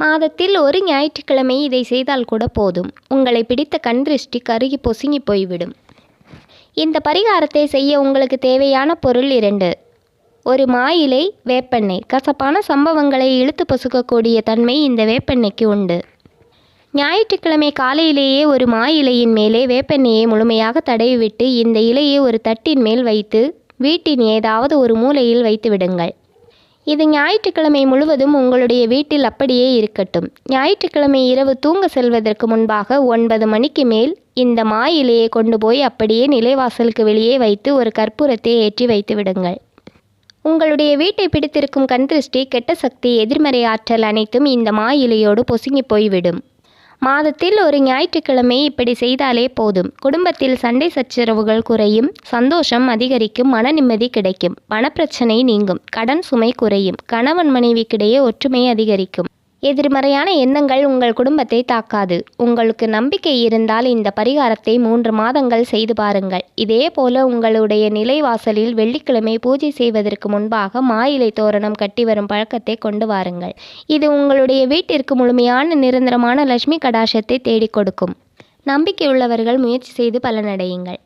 மாதத்தில் ஒரு ஞாயிற்றுக்கிழமை இதை செய்தால் கூட போதும். உங்களை பிடித்த கண் திருஷ்டி கருகி பொசுங்கி போய்விடும். இந்த பரிகாரத்தை செய்ய உங்களுக்கு தேவையான பொருள் இரண்டு. ஒரு மாயிலை வேப்பெண்ணெய். கசப்பான சம்பவங்களை இழுத்து பொசுக்கக்கூடிய தன்மை இந்த வேப்பெண்ணெய்க்கு உண்டு. ஞாயிற்றுக்கிழமை காலையிலேயே ஒரு மா இலையின் மேலே வேப்பெண்ணெயை முழுமையாக தடவிவிட்டு இந்த இலையை ஒரு தட்டின் மேல் வைத்து வீட்டின் ஏதாவது ஒரு மூலையில் வைத்து விடுங்கள். இது ஞாயிற்றுக்கிழமை முழுவதும் உங்களுடைய வீட்டில் அப்படியே இருக்கட்டும். ஞாயிற்றுக்கிழமை இரவு தூங்க செல்வதற்கு முன்பாக ஒன்பது மணிக்கு மேல் இந்த மா இலையை கொண்டு போய் அப்படியே நிலைவாசலுக்கு வெளியே வைத்து ஒரு கற்பூரத்தை ஏற்றி வைத்து விடுங்கள். உங்களுடைய வீட்டை பிடித்திருக்கும் கண் திருஷ்டி கெட்ட சக்தி எதிர்மறை ஆற்றல் அனைத்தும் இந்த மா இலையோடு பொசுங்கி போய்விடும். மாதத்தில் ஒரு ஞாயிற்றுக்கிழமை இப்படி செய்தாலே போதும். குடும்பத்தில் சண்டை சச்சரவுகள் குறையும் சந்தோஷம் அதிகரிக்கும் மன நிம்மதி கிடைக்கும். பணப்பிரச்சனை நீங்கும் கடன் சுமை குறையும் கணவன் மனைவிக்கிடையே ஒற்றுமை அதிகரிக்கும். எதிர்மறையான எண்ணங்கள் உங்கள் குடும்பத்தை தாக்காது. உங்களுக்கு நம்பிக்கை இருந்தால் இந்த பரிகாரத்தை மூன்று மாதங்கள் செய்து பாருங்கள். இதே போல உங்களுடைய நிலைவாசலில் வெள்ளிக்கிழமை பூஜை செய்வதற்கு முன்பாக மாயிலை தோரணம் கட்டி வரும் பழக்கத்தை கொண்டு வாருங்கள். இது உங்களுடைய வீட்டிற்கு முழுமையான நிரந்தரமான லட்சுமி கடாஷத்தை தேடிக் கொடுக்கும். நம்பிக்கையுள்ளவர்கள் முயற்சி செய்து பலனடையுங்கள்.